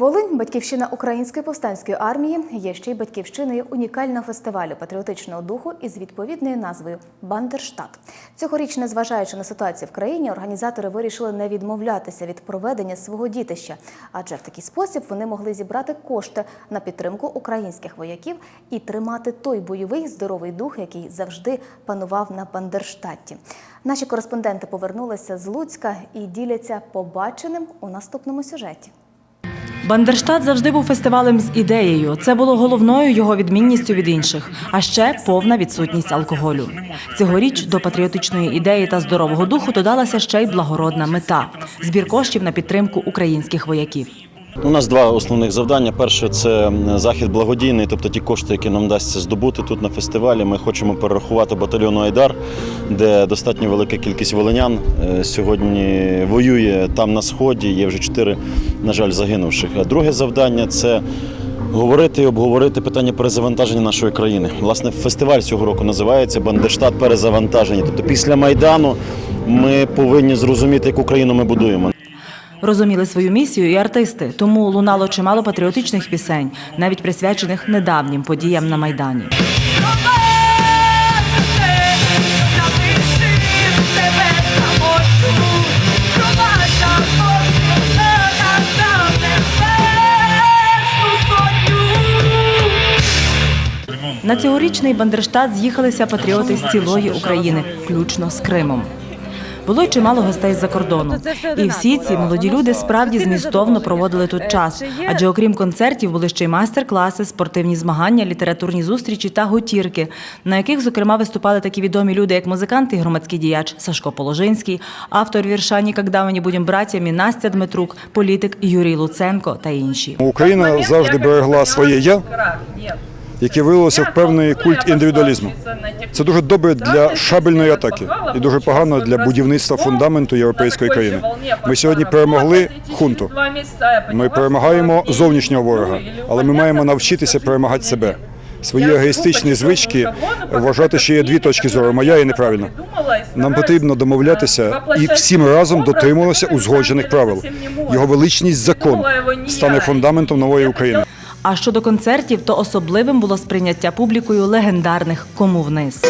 Волинь, батьківщина української повстанської армії, є ще й батьківщиною унікального фестивалю патріотичного духу із відповідною назвою Бандерштат. Цьогоріч, незважаючи на ситуацію в країні, організатори вирішили не відмовлятися від проведення свого дітища, адже в такий спосіб вони могли зібрати кошти на підтримку українських вояків і тримати той бойовий здоровий дух, який завжди панував на Бандерштаті. Наші кореспонденти повернулися з Луцька і діляться побаченим у наступному сюжеті. Бандерштат завжди був фестивалем з ідеєю. Це було головною його відмінністю від інших, а ще повна відсутність алкоголю. Цьогоріч до патріотичної ідеї та здорового духу додалася ще й благородна мета збір коштів на підтримку українських вояків. У нас два основних завдання. Перше це захід благодійний, тобто ті кошти, які нам вдасться здобути тут на фестивалі. Ми хочемо перерахувати батальйону Айдар, де достатньо велика кількість волинян е, сьогодні воює там на сході. Є вже чотири, на жаль, загинувших. А друге завдання це. Говорити і обговорити питання перезавантаження нашої країни. Власне, фестиваль цього року називається Бандерштат перезавантаження. Тобто, після майдану ми повинні зрозуміти, яку країну ми будуємо. Розуміли свою місію і артисти, тому лунало чимало патріотичних пісень, навіть присвячених недавнім подіям на майдані. На цьогорічний Бандерштат з'їхалися патріоти з цілої України, включно з Кримом. Було й чимало гостей з-за кордону. І всі ці молоді люди справді змістовно проводили тут час. Адже окрім концертів були ще й майстер-класи, спортивні змагання, літературні зустрічі та гутірки, на яких, зокрема, виступали такі відомі люди, як музикант і громадський діяч Сашко Положинський, автор вірша «Нікогда ми не будемо братями» Настя Дмитрук, політик Юрій Луценко та інші. Україна завжди берегла своє я, яке вилилося в певний культ індивідуалізму. Це дуже добре для шабельної атаки і дуже погано для будівництва фундаменту європейської країни. Ми сьогодні перемогли хунту. Ми перемагаємо зовнішнього ворога, але ми маємо навчитися перемагати себе. Свої егоїстичні звички вважати, що є дві точки зору моя і неправильна. Нам потрібно домовлятися і всім разом дотримуватися узгоджених правил. Його величність закон стане фундаментом нової України. А щодо концертів, то особливим було сприйняття публікою легендарних кому вниз.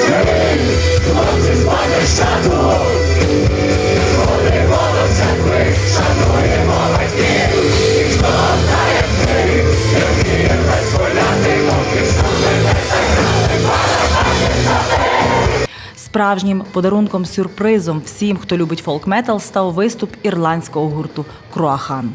Справжнім подарунком-сюрпризом всім, хто любить фолк-метал, став виступ ірландського гурту Круахан.